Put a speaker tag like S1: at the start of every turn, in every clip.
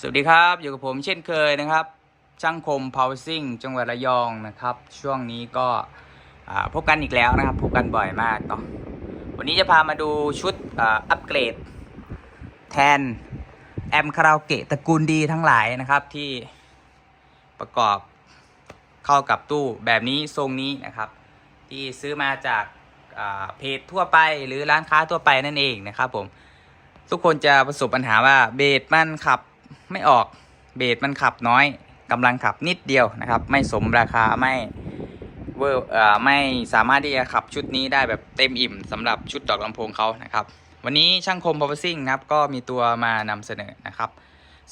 S1: สวัสดีครับ อยู่กับผมเช่นเคยนะครับ ช่างคม Power s i n g จังหวัดระยองนะครับ ช่วงนี้ก็พบกันอีกแล้วนะครับ พบกันบ่อยมากเนาะวันนี้จะพามาดูชุดอ,อัปเกรด แทน แอมคาราโอเกะตระกูลดีทั้งหลายนะครับที่ประกอบเข้ากับตู้แบบนี้ทรงนี้นะครับ ที่ซื้อมาจากเพจทั่วไปหรือร้านค้าทั่วไปนั่นเองนะครับผมทุกคนจะประสบปัญหาว่าเบสมันขับ ไม่ออกเบสมันขับน้อยกำลังขับนิดเดียวนะครับ ไม่สมราคาไม่เวอร์เอ่อไม่สามารถที่จะขับชุดนี้ได้แบบเต็มอิ่มสำหรับชุดดอกลำโพงเขานะครับ วันนี้ช่างคม Power s i n g นะครับก็มีตัวมานำเสนอนะครับ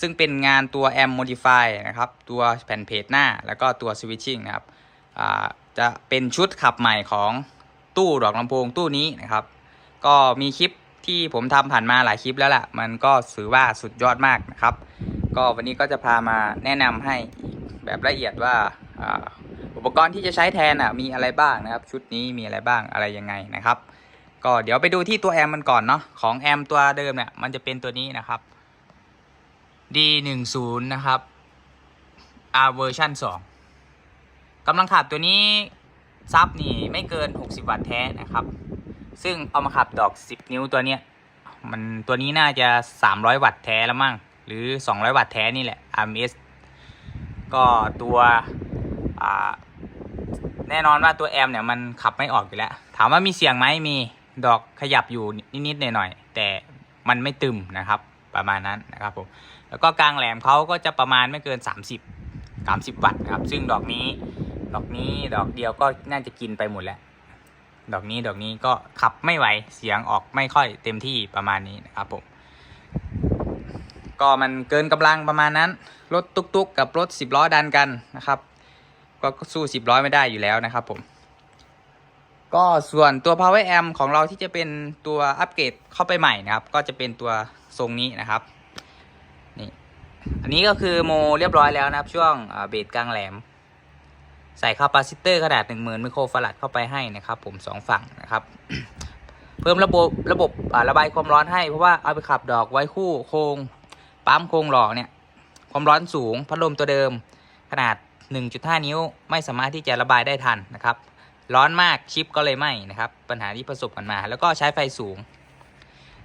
S1: ซึ่งเป็นงานตัว Amp Modify นะครับ ตัวแผ่นเพจหน้าแล้วก็ตัว Switching นะครับจะเป็นชุดขับใหม่ของตู้ดอกลำโพงตู้นี้นะครับ ก็มีคลิป ที่ผมทำผ่านมาหลายคลิปแล้วล่ะ มันก็ถือว่าสุดยอดมากนะครับ ก็วันนี้ก็จะพามาแนะนำให้แบบละเอียดว่าอุปกรณ์ที่จะใช้แทนอะมีอะไรบ้างนะครับ ชุดนี้มีอะไรบ้างอะไรยังไงนะครับ ก็เดี๋ยวไปดูที่ตัวแอมมันก่อนเนาะของแอมตัวเดิมเนี่ยมันจะเป็นตัวนี้นะครับ D10 นะครับ R เวอร์ชัน2กำลังขับตัวนี้ซับนี่ไม่เกิน 60 วัตต์แท้นะครับ ซึ่งเอามาขับดอก 10 นิ้วตัวเนี้ยมันตัวนี้น่าจะ 300 วัตต์แท้แล้วมั้งหรือ 200 วัตต์แท้นี่แหละ RMS ก็ตัวแน่นอนว่าตัวแอมเนี่ยมันขับไม่ออกอยู่แล้ว ถามว่ามีเสียงไหมมีดอกขยับอยู่นิดๆหน่อยๆแต่มันไม่ตึมนะครับประมาณนั้นนะครับผมแล้วก็กลางแหลมเขาก็จะประมาณไม่เกิน 30 30 วัตต์ครับซึ่งดอกนี้ ดอกนี้ดอกเดียวก็น่าจะกินไปหมดแล้ว ดอกนี้ดอกนี้ก็ขับไม่ไหวเสียงออกไม่ค่อยเต็มที่ประมาณนี้นะครับผมก็มันเกินกำลังประมาณนั้น รถตุกๆกับรถ 10 ล้อดันกันนะครับ ก็สู้ 10 ล้อไม่ได้อยู่แล้วนะครับผม ก็ส่วนตัว power amp ของเราที่จะเป็นตัวอัปเกรดเข้าไปใหม่นะครับ ก็จะเป็นตัวทรงนี้นะครับนี่อันนี้ก็คือโมเรียบร้อยแล้วนะครับ ช่วงเบสกลางแหลม ใส่คาปาซิเตอร์ขนาด 10,000 ไมโครฟาราดเข้าไปให้นะครับ ผมสองฝั่งนะครับ เพิ่มระบบระบบระบายความร้อนให้ เพราะว่าเอาไปขับดอกไว้คู่โครงปั๊มโครงหล่อเนี่ย ความร้อนสูงพัดลมตัวเดิม ขนาด 1.5 นิ้ว ไม่สามารถที่จะระบายได้ทันนะครับ ร้อนมากชิปก็เลยไหม้นะครับ ปัญหาที่ประสบกันมา แล้วก็ใช้ไฟสูง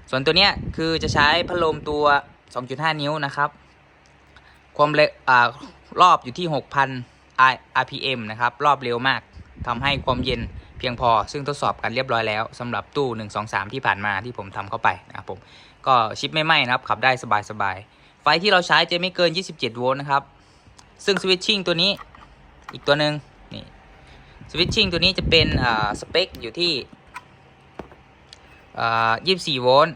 S1: ส่วนตัวเนี้ยคือจะใช้พัดลมตัว 2.5 นิ้วนะครับ ความเร็วอ่ารอบอยู่ที่ 6,000 RPM นะครับ รอบเร็วมากทำให้ความเย็นเพียงพอ ซึ่งทดสอบกันเรียบร้อยแล้วสำหรับตู้ 1 2 3 ที่ผ่านมาที่ผมทำเข้าไปนะครับผม ก็ชิปไม่ไหม้นะครับ ขับได้สบายๆ ไฟที่เราใช้จะไม่เกิน 27 โวลต์นะครับ ซึ่งสวิตชิ่งตัวนี้อีกตัวหนึ่งนี่สวิตชิ่งตัวนี้จะเป็นอ่าสเปคอยู่ที่อ่า24โวลต์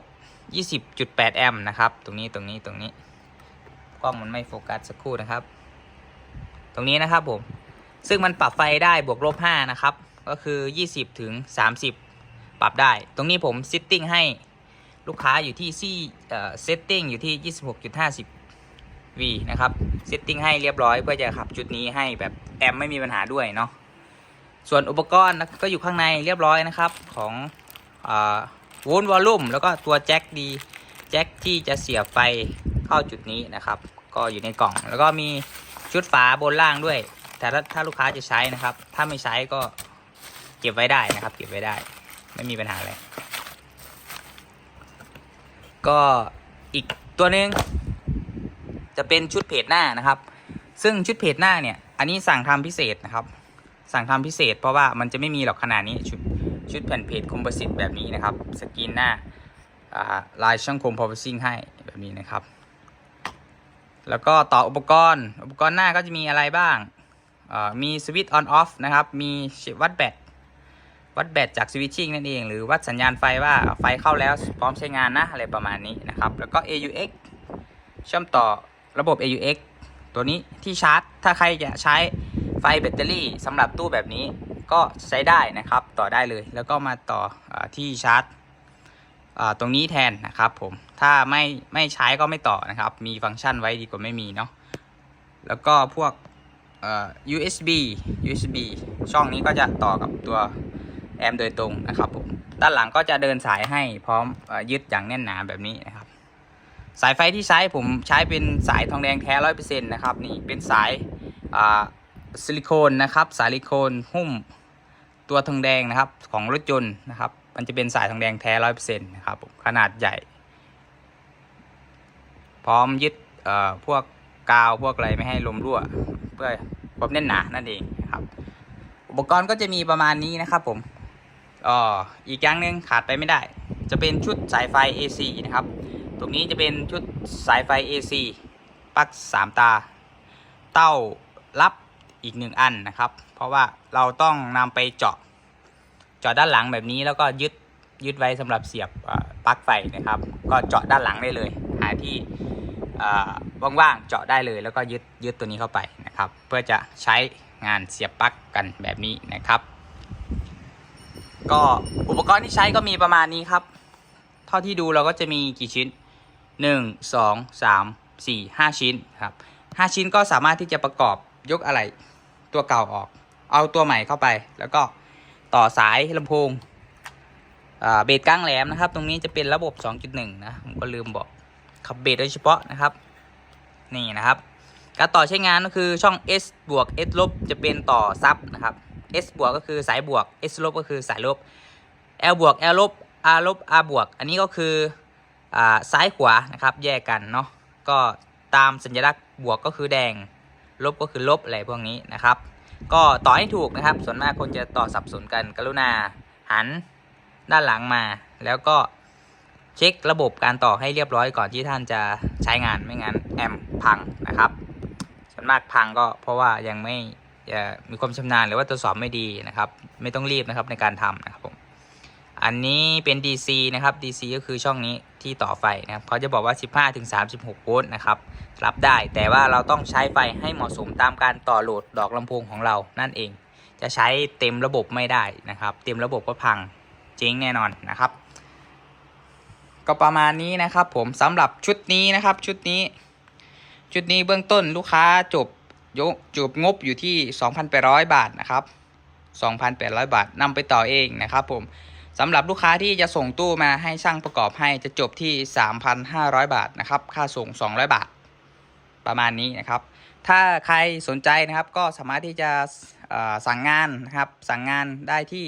S1: 20.8แอมป์นะครับ ตรงนี้ตรงนี้ตรงนี้ กล้องมันไม่โฟกัสสักครู่นะครับ ตรงนี้นะครับผม ซึ่งมันปรับไฟได้บวกลบ5นะครับ ก็คือ 20 ถึง 30 ปรับได้ ตรงนี้ผมซิตติ้งให้ลูกค้าอยู่ที่ซี่เซตติ้งอยู่ที่ 26.50 V นะครับเซตติ้งให้เรียบร้อยเพื่อจะขับชุดนี้ให้แบบแอมไม่มีปัญหาด้วยเนาะ ส่วนอุปกรณ์ก็อยู่ข้างในเรียบร้อยนะครับของวลต์วอลลุ่มแล้วก็ตัวแจ็คดีแจ็คที่จะเสียบไฟเข้าจุดนี้นะครับ ก็อยู่ในกล่องแล้วก็มี ชุดฝาบนล่างด้วย แต่ถ้าถ้าลูกค้าจะใช้นะครับ ถ้าไม่ใช้ก็เก็บไว้ได้นะครับ เก็บไว้ได้ ไม่มีปัญหาอะไรก็อีกตัวหนึ่งจะเป็นชุดเพจหน้านะครับ ซึ่งชุดเพจหน้าเนี่ย อันนี้สั่งทำพิเศษนะครับ สั่งทำพิเศษ เพราะว่ามันจะไม่มีหรอกขนาดนี้ชุดชุดแผ่นเพจคอมโพสิตแบบนี้นะครับ สกรีนหน้าลายช่างคม power sing ให้แบบนี้นะครับ แล้วก็ต่ออุปกรณ์ อุปกรณ์หน้าก็จะมีอะไรบ้าง มีสวิตช์ on off นะครับ มีวัดแบต วัดแบตจากสวิตชิ่งนั่นเอง หรือวัดสัญญาณไฟว่าไฟเข้าแล้วพร้อมใช้งานนะ อะไรประมาณนี้นะครับ แล้วก็ AUX เชื่อมต่อระบบ AUX ตัวนี้ที่ชาร์จ ถ้าใครจะใช้ไฟแบตเตอรี่สำหรับตู้แบบนี้ก็ใช้ได้นะครับ ต่อได้เลย แล้วก็มาต่ออที่ชาร์จ ตรงนี้แทนนะครับผมถ้าไม่ไม่ใช้ก็ไม่ต่อนะครับ มีฟังก์ชันไว้ดีกว่าไม่มีเนาะแล้วก็พวก USB USB ช่องนี้ก็จะต่อกับตัวแอมโดยตรงนะครับผมด้านหลังก็จะเดินสายให้พร้อมอยึดอย่างแน่นหนาแบบนี้นะครับ สายไฟที่ใช้ผมใช้เป็นสายทองแดงแท้ร้อยเปอร์เซ็นต์นะครับนี่เป็นสายซิลิโคนนะครับสายซิลิโคนหุ้มตัวทองแดงนะครับของรถยนต์นะครับ มันจะเป็นสายทองแดงแท้ร้อยเปอร์เซ็นต์นะครับผมขนาดใหญ่ พร้อมยึดพวกกาวพวกอะไรไม่ให้ลมรั่ว เพื่อความแน่นหนานั่นเองครับอุปกรณ์ก็จะมีประมาณนี้นะครับผมอ๋ออีกอย่างหนึ่งขาดไปไม่ได้ จะเป็นชุดสายไฟ AC นะครับ ตรงนี้จะเป็นชุดสายไฟ AC ปลั๊ก3ตา เต้ารับอีกหนึ่งอันนะครับ เพราะว่าเราต้องนำไปเจาะ จาะด้านหลังแบบนี้แล้วก็ยึดยึดไว้สำหรับเสียบปลั๊กไฟนะครับ ก็เจาะด้านหลังได้เลย หาที่ว่างๆเจาะได้เลย แล้วก็ยึดยึดตัวนี้เข้าไปนะครับ เพื่อจะใช้งานเสียบปลั๊กกันแบบนี้นะครับ ก็อุปกรณ์ที่ใช้ก็มีประมาณนี้ครับ เท่าที่ดูเราก็จะมีกี่ชิ้น 1 2 3 4 5 ชิ้นครับ5ชิ้นก็สามารถที่จะประกอบยกอะไรตัวเก่าออก เอาตัวใหม่เข้าไปแล้วก็ ต่อสายลำโพงเบสก้างแหลมนะครับ ตรงนี้จะเป็นระบบ 2.1 นะผมก็ลืมบอกขับเบสโดยเฉพาะนะครับ นี่นะครับ การต่อใช้งานก็คือช่อง S บวก S ลบจะเป็นต่อซับนะครับ S บวกก็คือสายบวก S ลบก็คือสายลบ L บวก L ลบ R ลบ R บวก อันนี้ก็คืออซ้ายขวานะครับ แยกกันเนาะก็ตามสัญลักษณ์บวกก็คือแดง ลบก็คือลบอะไรพวกนี้นะครับ ก็ต่อให้ถูกนะครับ ส่วนมากคนจะต่อสับสนกันกรุณาหันด้านหลังมา แล้วก็เช็คระบบการต่อให้เรียบร้อยก่อนที่ท่านจะใช้งานไม่งั้นแอมพังนะครับ ส่วนมากพังก็เพราะว่ายังไม่เอ่อมีความชำนาญหรือว่าตรวจสอบไม่ดีนะครับ ไม่ต้องรีบนะครับในการทำนะครับผม อันนี้เป็น DC นะครับ DC ก็คือช่องนี้ที่ต่อไฟนะครับเขาจะบอกว่า 15ถึง36 โวลต์นะครับ รับได้แต่ว่าเราต้องใช้ไฟให้เหมาะสมตามการต่อโหลดดอกลำโพงของเรานั่นเอง จะใช้เต็มระบบไม่ได้นะครับ เต็มระบบก็พังเจ๊งแน่นอนนะครับ ก็ประมาณนี้นะครับ ผมสำหรับชุดนี้นะครับ ชุดนี้ ชุดนี้เบื้องต้นลูกค้าจบยกจบงบอยู่ที่ 2,800 บาทนะครับ 2,800 บาทนำไปต่อเองนะครับผม สำหรับลูกค้าที่จะส่งตู้มาให้ช่างประกอบให้จะจบที่ 3,500 บาทนะครับ ค่าส่ง 200 บาท ประมาณนี้นะครับ ถ้าใครสนใจนะครับก็สามารถที่จะสั่งงานนะครับ สั่งงานได้ที่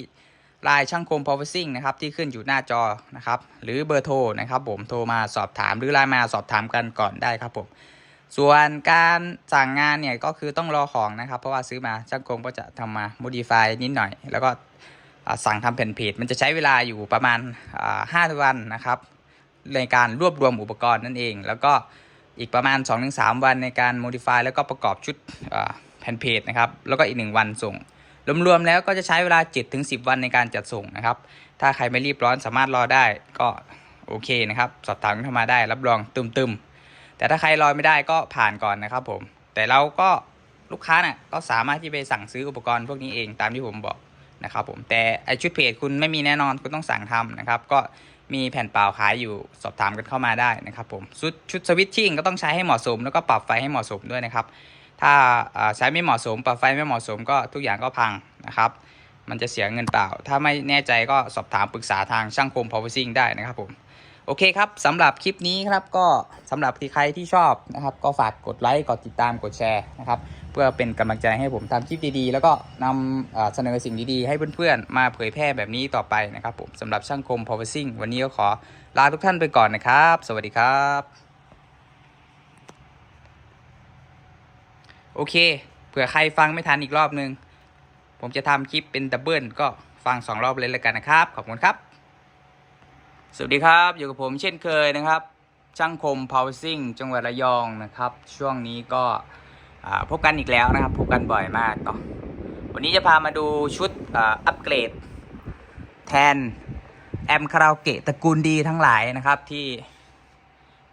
S1: ไลน์ช่างคม power s i n g นะครับที่ขึ้นอยู่หน้าจอนะครับ หรือเบอร์โทรนะครับ ผมโทรมาสอบถามหรือไลน์มาสอบถามกันก่อนได้ครับผมส่วนการสั่งงานเนี่ยก็คือต้องรอของนะครับ เพราะว่าซื้อมาช่างคมก็จะทำมา modify นิดหน่อย แล้วก็ สั่งทำแผ่นเพจมันจะใช้เวลาอยู่ประมาณอ่าห้าวันนะครับ ในการรวบรวมอุปกรณ์นั่นเอง แล้วก็อีกประมาณ 2-3 วันในการ modify แล้วก็ประกอบชุดแผ่นเพจนะครับ แล้วก็อีก 1 วันส่ง รวมๆแล้วก็จะใช้เวลา 7-10 วันในการจัดส่งนะครับ ถ้าใครไม่รีบร้อนสามารถรอได้ก็โอเคนะครับ สอบถามเข้ามาได้รับรองตึมๆ แต่ถ้าใครรอไม่ได้ก็ผ่านก่อนนะครับผม แต่เราก็ลูกค้าน่ะก็สามารถที่ไปสั่งซื้ออุปกรณ์พวกนี้เองตามที่ผมบอก นะครับผมแต่ไอชุดเพจคุณไม่มีแน่นอนคุณต้องสั่งทำนะครับ ก็มีแผ่นเปล่าขายอยู่สอบถามกันเข้ามาได้นะครับผมชุดชุดสวิตชิ่งก็ต้องใช้ให้เหมาะสม แล้วก็ปรับไฟให้เหมาะสมด้วยนะครับ ถ้าใช้ไม่เหมาะสม ปรับไฟไม่เหมาะสมก็ทุกอย่างก็พังนะครับ มันจะเสียเงินเปล่า ถ้าไม่แน่ใจก็สอบถามปรึกษาทางช่างคมพาวเวอร์ซิ่งได้นะครับผม โอเคครับสำหรับคลิปนี้ครับก็สำหรับที่ใครที่ชอบนะครับ ก็ฝากกดไลค์กดติดตามกดแชร์นะครับ เพื่อเป็นกำลังใจให้ผมทำคลิปดีๆ แล้วก็นำเสนอสิ่งดีๆ ให้เพื่อนๆ มาเผยแพร่แบบนี้ต่อไปนะครับผมสำหรับช่างคม power s i n g วันนี้ก็ขอลาทุกท่านไปก่อนนะครับ สวัสดีครับ โอเคเผื่อใครฟังไม่ทันอีกรอบนึง ผมจะทำคลิปเป็นดับเบิลก็ฟังสองรอบเลยแล้วกันนะครับ ขอบคุณครับ สวัสดีครับ อยู่กับผมเช่นเคยนะครับ ช่างคม power s i n g จังหวัดระยองนะครับ ช่วงนี้ก็พบกันอีกแล้วนะครับ พบกันบ่อยมากเนาะวันนี้จะพามาดูชุดอ,อัปเกรด แทน แอมคาราโอเกะตระกูลดีทั้งหลายนะครับที่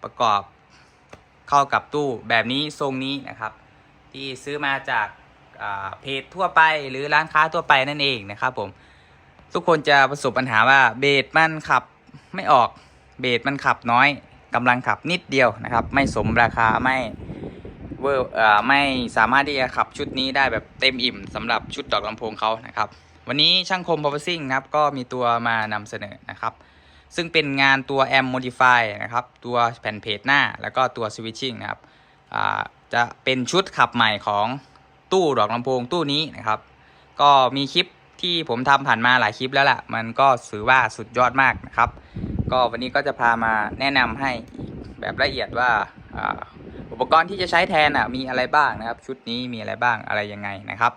S1: ประกอบเข้ากับตู้แบบนี้ทรงนี้นะครับ ที่ซื้อมาจากเพจทั่วไปหรือร้านค้าทั่วไปนั่นเองนะครับผมทุกคนจะประสบปัญหาว่าเบสมันขับ ไม่ออกเบสมันขับน้อยกำลังขับนิดเดียวนะครับ ไม่สมราคาไม่เวอร์ไม่สามารถที่จะขับชุดนี้ได้แบบเต็มอิ่มสำหรับชุดดอกลำโพงเขานะครับ วันนี้ช่างคม power s i n g นะครับ ก็มีตัวมานำเสนอนะครับ ซึ่งเป็นงานตัว Amp Modify นะครับ ตัวแผ่นเพจหน้า แล้วก็ตัว Switching นะครับจะเป็นชุดขับใหม่ของตู้ดอกลำโพงตู้นี้นะครับ ก็มีคลิป ที่ผมทำผ่านมาหลายคลิปแล้วล่ะ มันก็ถือว่าสุดยอดมากนะครับ ก็วันนี้ก็จะพามาแนะนำให้แบบละเอียดว่าอุปกรณ์ที่จะใช้แทนอะมีอะไรบ้างนะครับ ชุดนี้มีอะไรบ้างอะไรยังไงนะครับ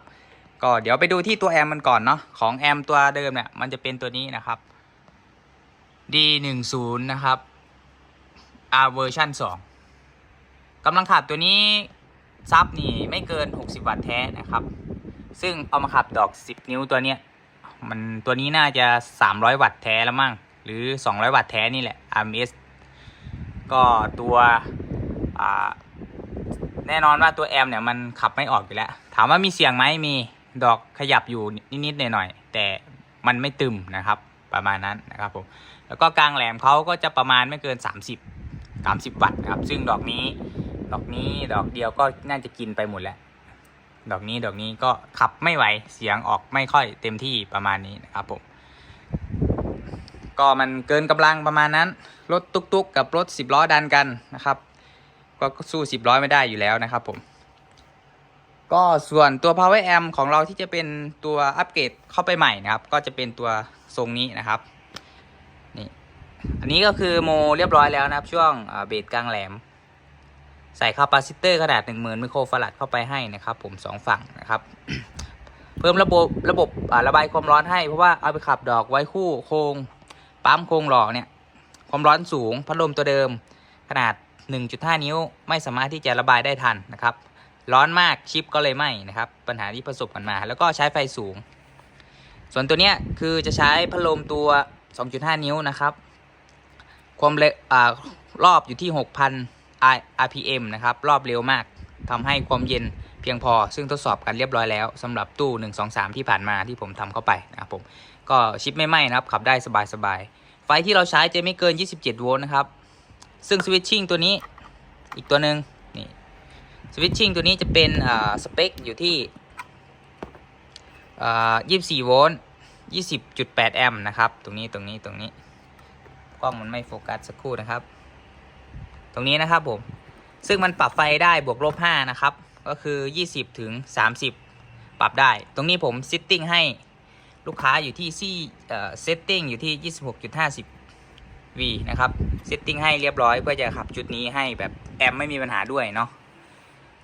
S1: ก็เดี๋ยวไปดูที่ตัวแอมมันก่อนเนาะของแอมตัวเดิมเนี่ยมันจะเป็นตัวนี้นะครับ D10 นะครับ R เวอร์ชัน2กำลังขับตัวนี้ซับนี่ไม่เกิน 60 วัตต์แท้นะครับ ซึ่งเอามาขับดอก 10 นิ้วตัวเนี้ยมันตัวนี้น่าจะ 300 วัตต์แท้แล้วมั้งหรือ 200 วัตต์แท้นี่แหละ RMS ก็ตัวแน่นอนว่าตัวแอมเนี่ยมันขับไม่ออกอยู่แล้ว ถามว่ามีเสียงไหมมีดอกขยับอยู่นิดๆหน่อยๆแต่มันไม่ตึมนะครับประมาณนั้นนะครับผมแล้วก็กลางแหลมเขาก็จะประมาณไม่เกิน 30 30 วัตต์นะครับซึ่งดอกนี้ ดอกนี้ดอกเดียวก็น่าจะกินไปหมดแล้ว ดอกนี้ดอกนี้ก็ขับไม่ไหวเสียงออกไม่ค่อยเต็มที่ประมาณนี้นะครับผม ก็มันเกินกำลังประมาณนั้น รถตุกๆ กับรถ10ล้อดันกันนะครับ ก็สู้10ล้อไม่ได้อยู่แล้วนะครับผมก็ส่วนตัว power amp ของเราที่จะเป็นตัวอัปเกรดเข้าไปใหม่นะครับ ก็จะเป็นตัวทรงนี้นะครับนี่อันนี้ก็คือโมเรียบร้อยแล้วนะครับ ช่วงเบสกลางแหลม ใส่คาปาซิเตอร์ขนาด 10,000 ไมโครฟาราดเข้าไปให้นะครับผมสองฝั่งนะครับ เพิ่มระบบระบบระบายความร้อนให้ เพราะว่าเอาไปขับดอกไว้คู่โครงปั๊มโครงหล่อเนี่ย ความร้อนสูง พัดลมตัวเดิม ขนาด 1.5 นิ้ว ไม่สามารถที่จะระบายได้ทันนะครับ ร้อนมากชิปก็เลยไหม้นะครับ ปัญหาที่ประสบกันมา แล้วก็ใช้ไฟสูง ส่วนตัวเนี้ยคือจะใช้พัดลมตัว 2.5 นิ้วนะครับ ความเร็วอ่ารอบอยู่ที่ 6,000 RPM นะครับรอบเร็วมากทำให้ความเย็นเพียงพอ ซึ่งทดสอบกันเรียบร้อยแล้วสำหรับตู้ 1 2 3 ที่ผ่านมาที่ผมทำเข้าไปนะครับผมก็ชิปไม่ไหม้นะครับ ขับได้สบายๆ ไฟที่เราใช้จะไม่เกิน 27 โวลต์นะครับ ซึ่งสวิตชิ่งตัวนี้อีกตัวหนึ่งนี่สวิตชิ่งตัวนี้จะเป็นอ่าสเปคอยู่ที่อ่า24 โวลต์ 20.8 แอมป์นะครับ ตรงนี้ตรงนี้ตรงนี้กล้องมันไม่โฟกัสสักครู่นะครับ ตรงนี้นะครับผม ซึ่งมันปรับไฟได้บวกลบ5นะครับ ก็คือ 20 ถึง 30 ปรับได้ ตรงนี้ผมซิตติ้งให้ลูกค้าอยู่ที่ซี่เซตติ้งอยู่ที่ 26.50 V นะครับเซตติ้งให้เรียบร้อยเพื่อจะขับชุดนี้ให้แบบแอมไม่มีปัญหาด้วยเนาะ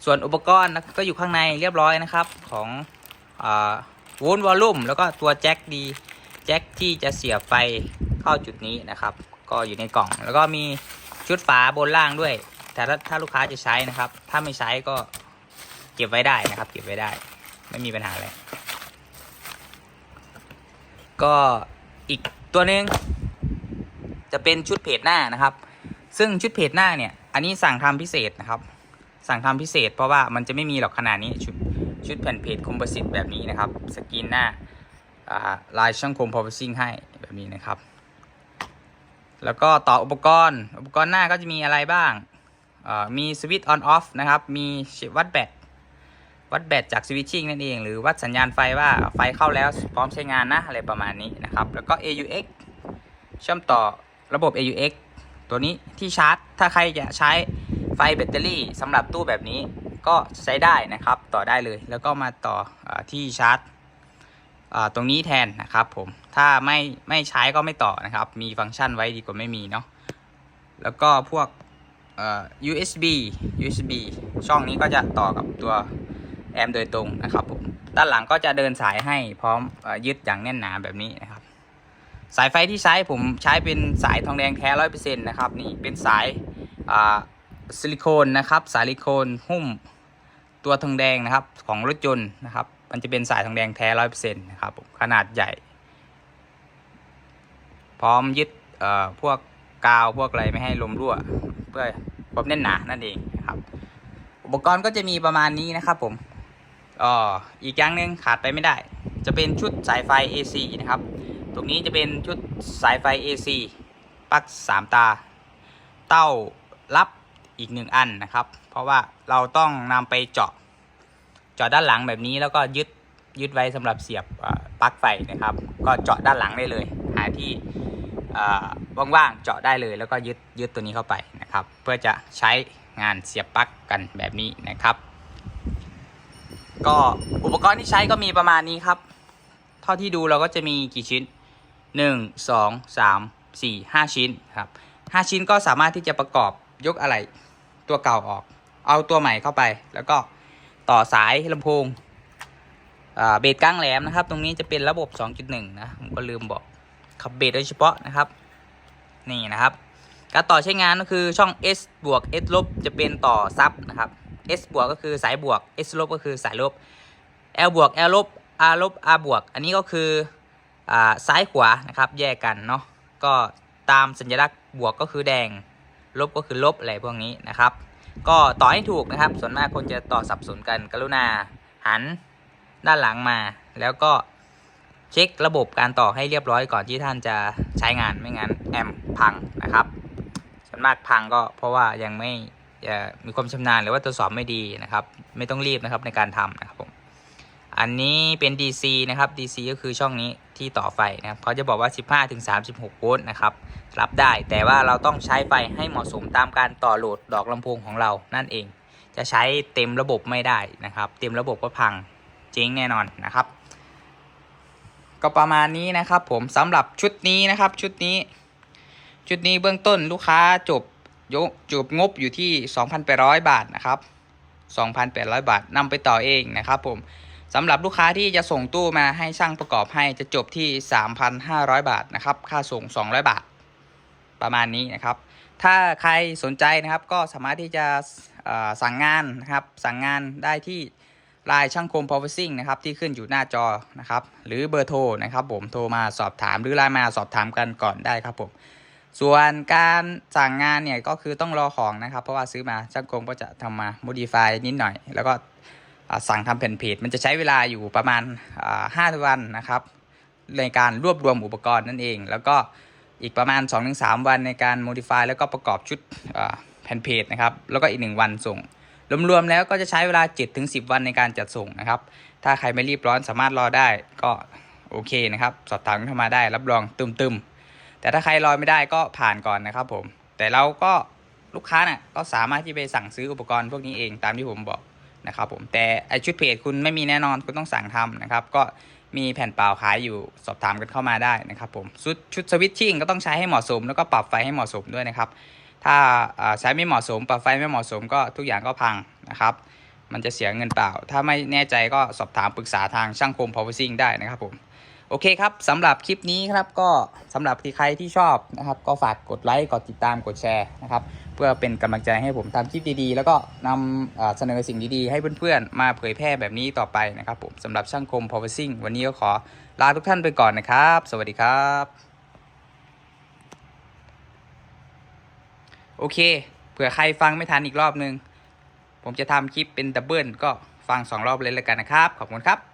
S1: ส่วนอุปกรณ์ก็อยู่ข้างในเรียบร้อยนะครับของโวลต์วอลลุ่มแล้วก็ตัวแจ็คดีแจ็คที่จะเสียบไฟเข้าจุดนี้นะครับ ก็อยู่ในกล่องแล้วก็มี ชุดฝาบนล่างด้วย แต่ถ้าถ้าลูกค้าจะใช้นะครับ ถ้าไม่ใช้ก็เก็บไว้ได้นะครับ เก็บไว้ได้ ไม่มีปัญหาอะไรก็อีกตัวหนึ่งจะเป็นชุดเพจหน้านะครับ ซึ่งชุดเพจหน้าเนี่ย อันนี้สั่งทำพิเศษนะครับ สั่งทำพิเศษ เพราะว่ามันจะไม่มีหรอกขนาดนี้ชุดชุดแผ่นเพจคอมโพสิตแบบนี้นะครับ สกรีนหน้าลายช่างคมพาวเวอร์ซิ่งให้แบบนี้นะครับ แล้วก็ต่ออุปกรณ์ อุปกรณ์หน้าก็จะมีอะไรบ้างมีสวิตช์ออนออฟนะครับ มีวัดแบต วัดแบตจากสวิตชิ่งนั่นเอง หรือวัดสัญญาณไฟว่าไฟเข้าแล้วพร้อมใช้งานนะอะไรประมาณนี้นะครับ แล้วก็ AUX เชื่อมต่อระบบ AUX ตัวนี้ที่ชาร์จ ถ้าใครจะใช้ไฟแบตเตอรี่สำหรับตู้แบบนี้ก็ใช้ได้นะครับ ต่อได้เลย แล้วก็มาต่ออที่ชาร์จ ตรงนี้แทนนะครับผมถ้าไม่ไม่ใช้ก็ไม่ต่อนะครับ มีฟังก์ชันไว้ดีกว่าไม่มีเนาะแล้วก็พวก USB USB ช่องนี้ก็จะต่อกับตัวแอมป์โดยตรงนะครับผมด้านหลังก็จะเดินสายให้พร้อมอยึดอย่างแน่นหนาแบบนี้นะครับ สายไฟที่ใช้ผมใช้เป็นสายทองแดงแท้ร้อยเปอร์เซ็นต์นะครับนี่เป็นสายซิลิโคนนะครับสายซิลิโคนหุ้มตัวทองแดงนะครับของรถยนต์นะครับ มันจะเป็นสายทองแดงแท้ร้อยเปอร์เซ็นต์นะครับผมขนาดใหญ่ พร้อมยึดเอ่อพวกกาวพวกอะไรไม่ให้ลมรั่ว เพื่อความแน่นหนานั่นเองนะครับ อุปกรณ์ก็จะมีประมาณนี้นะครับผมอ๋ออีกอย่างหนึ่งขาดไปไม่ได้ จะเป็นชุดสายไฟ AC นะครับ ตรงนี้จะเป็นชุดสายไฟ AC ปลั๊ก3ตา เต้ารับอีกหนึ่งอันนะครับ เพราะว่าเราต้องนำไปเจาะ จาะด้านหลังแบบนี้แล้วก็ยึดยึดไว้สำหรับเสียบปลั๊กไฟนะครับ ก็เจาะด้านหลังได้เลย หาที่ว่างๆเจาะได้เลยแล้วก็ยึดยึดตัวนี้เข้าไปนะครับ เพื่อจะใช้งานเสียบปลั๊กกันแบบนี้นะครับ ก็อุปกรณ์ที่ใช้ก็มีประมาณนี้ครับ เท่าที่ดูเราก็จะมีกี่ชิ้น 1 2 3 4 5 ชิ้นครับ5ชิ้นก็สามารถที่จะประกอบยกอะไรตัวเก่าออก เอาตัวใหม่เข้าไปแล้วก็ ต่อสายลำโพงเบสก้างแหลมนะครับ ตรงนี้จะเป็นระบบ 2.1 นะผมก็ลืมบอกขับเบสโดยเฉพาะนะครับ นี่นะครับ การต่อใช้งานก็คือช่อง S บวก S ลบจะเป็นต่อซับนะครับ S บวกก็คือสายบวก S ลบก็คือสายลบ L บวก L ลบ R ลบ R บวก อันนี้ก็คืออซ้ายขวานะครับแยกกันเนาะก็ตามสัญลักษณ์บวกก็คือแดง ลบก็คือลบอะไรพวกนี้นะครับ ก็ต่อให้ถูกนะครับ ส่วนมากคนจะต่อสับสนกัน กรุณาหันด้านหลังมา แล้วก็เช็คระบบการต่อให้เรียบร้อยก่อนที่ท่านจะใช้งานไม่งั้นแอมพังนะครับ ส่วนมากพังก็เพราะว่ายังไม่เอ่อมีความชำนาญหรือว่าตรวจสอบไม่ดีนะครับ ไม่ต้องรีบนะครับในการทำนะครับผมอันนี้เป็น DC นะครับ DC ก็คือช่องนี้ที่ต่อไฟนะครับเขาจะบอกว่า 15ถึง36 โวลต์นะครับ รับได้ แต่ว่าเราต้องใช้ไฟให้เหมาะสมตามการต่อโหลดดอกลำโพงของเรานั่นเอง จะใช้เต็มระบบไม่ได้นะครับ เต็มระบบก็พังเจ๊งแน่นอนนะครับ ก็ประมาณนี้นะครับ ผมสำหรับชุดนี้นะครับชุดนี้ ชุดนี้เบื้องต้นลูกค้าจบยกจบงบอยู่ที่ 2,800 บาทนะครับ 2,800 บาทนำไปต่อเองนะครับผมสำหรับลูกค้าที่จะส่งตู้มาให้ช่างประกอบให้จะจบที่ 3,500 บาทนะครับ ค่าส่ง 200 บาท ประมาณนี้นะครับ ถ้าใครสนใจนะครับก็สามารถที่จะสั่งงานนะครับ สั่งงานได้ที่ลน์ช่างคม power s i n g นะครับที่ขึ้นอยู่หน้าจอนะครับ หรือเบอร์โทรนะครับ ผมโทรมาสอบถามหรือไลน์มาสอบถามกันก่อนได้ครับผมส่วนการสั่งงานเนี่ยก็คือต้องรอของนะครับ เพราะว่าซื้อมาช่างคมก็จะทำมา modify นิดหน่อย แล้วก็สั่งทำแผ่นเพจมันจะใช้เวลาอยู่ประมาณอ่าห้าวันนะครับ ในการรวบรวมอุปกรณ์นั่นเอง แล้วก็ อีกประมาณ 2-3 วันในการ modify แล้วก็ประกอบชุดแผ่นเพจนะครับ แล้วก็อีก 1 วันส่ง รวมๆแล้วก็จะใช้เวลา 7-10 วันในการจัดส่งนะครับ ถ้าใครไม่รีบร้อนสามารถรอได้ก็โอเคนะครับ สอบถามเข้ามาได้รับรองตึมๆ แต่ถ้าใครรอไม่ได้ก็ผ่านก่อนนะครับผม แต่เราก็ลูกค้าน่ะก็สามารถที่ไปสั่งซื้ออุปกรณ์พวกนี้เองตามที่ผมบอกนะครับผม แต่ไอชุดเพจคุณไม่มีแน่นอนคุณต้องสั่งทำนะครับ ก็ มีแผ่นเปล่าขายอยู่สอบถามกันเข้ามาได้นะครับผมชุดชุดสวิตชิ่งก็ต้องใช้ให้เหมาะสม แล้วก็ปรับไฟให้เหมาะสมด้วยนะครับ ถ้าใช้ไม่เหมาะสม ปรับไฟไม่เหมาะสมก็ทุกอย่างก็พังนะครับ มันจะเสียเงินเปล่า ถ้าไม่แน่ใจก็สอบถามปรึกษาทางช่างคม power s i n g ได้นะครับผมโอเคครับสำหรับคลิปนี้ครับก็สำหรับที่ใครที่ชอบนะครับ ก็ฝากกดไลค์กดติดตามกดแชร์นะครับ พื่อเป็นกำลังใจให้ผมทำคลิปดีๆ แล้วก็นำเสนอสิ่งดีๆ ให้เพื่อนๆ มาเผยแพร่แบบนี้ต่อไปนะครับผมสำหรับช่างคม power s i n g วันนี้ก็ขอลาทุกท่านไปก่อนนะครับ สวัสดีครับ โอเค เผื่อใครฟังไม่ทันอีกรอบนึง ผมจะทำคลิปเป็นดับเบิลก็ฟังสองรอบเลยแล้วกันนะครับ ขอบคุณครับ